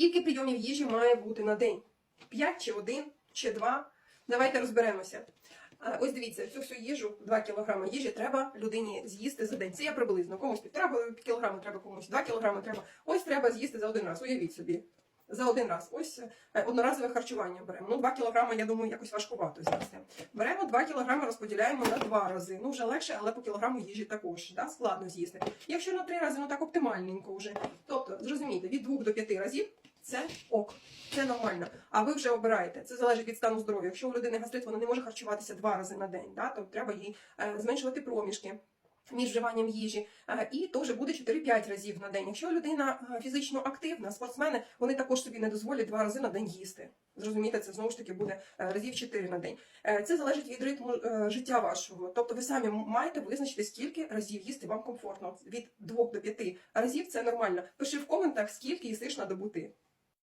Скільки прийомів їжі має бути на день? 5 чи 1 чи 2? Давайте розберемося. Ось дивіться, цю всю їжу, 2 кг їжі треба людині з'їсти за день. Це я приблизно. Комусь півтора кілограма треба, комусь 2 кілограми треба. Ось треба з'їсти за один раз. Уявіть собі. За один раз. Ось е, одноразове харчування беремо. Ну, 2 кілограми, я думаю, якось важкувато з'їсти. Беремо 2 кілограми, розподіляємо на 2 рази. Ну, вже легше, але по кілограму їжі також. Да? Складно з'їсти. Якщо на 3 рази, ну так оптимальненько вже. Тобто, зрозумійте, від 2 до 5 разів це ок. Це нормально. А ви вже обираєте. Це залежить від стану здоров'я. Якщо у людини гастрит, вона не може харчуватися два рази на день, да? то треба їй е, зменшувати проміжки. Між вживанням їжі, Е, і то вже буде 4-5 разів на день. Якщо людина е, фізично активна, спортсмени, вони також собі не дозволять два рази на день їсти. Зрозумієте, це знову ж таки буде разів 4 на день. Це залежить від ритму життя вашого. Тобто ви самі маєте визначити, скільки разів їсти вам комфортно. Від 2 до 5 разів це нормально. Пиши в коментах, скільки їсиш на добу ти.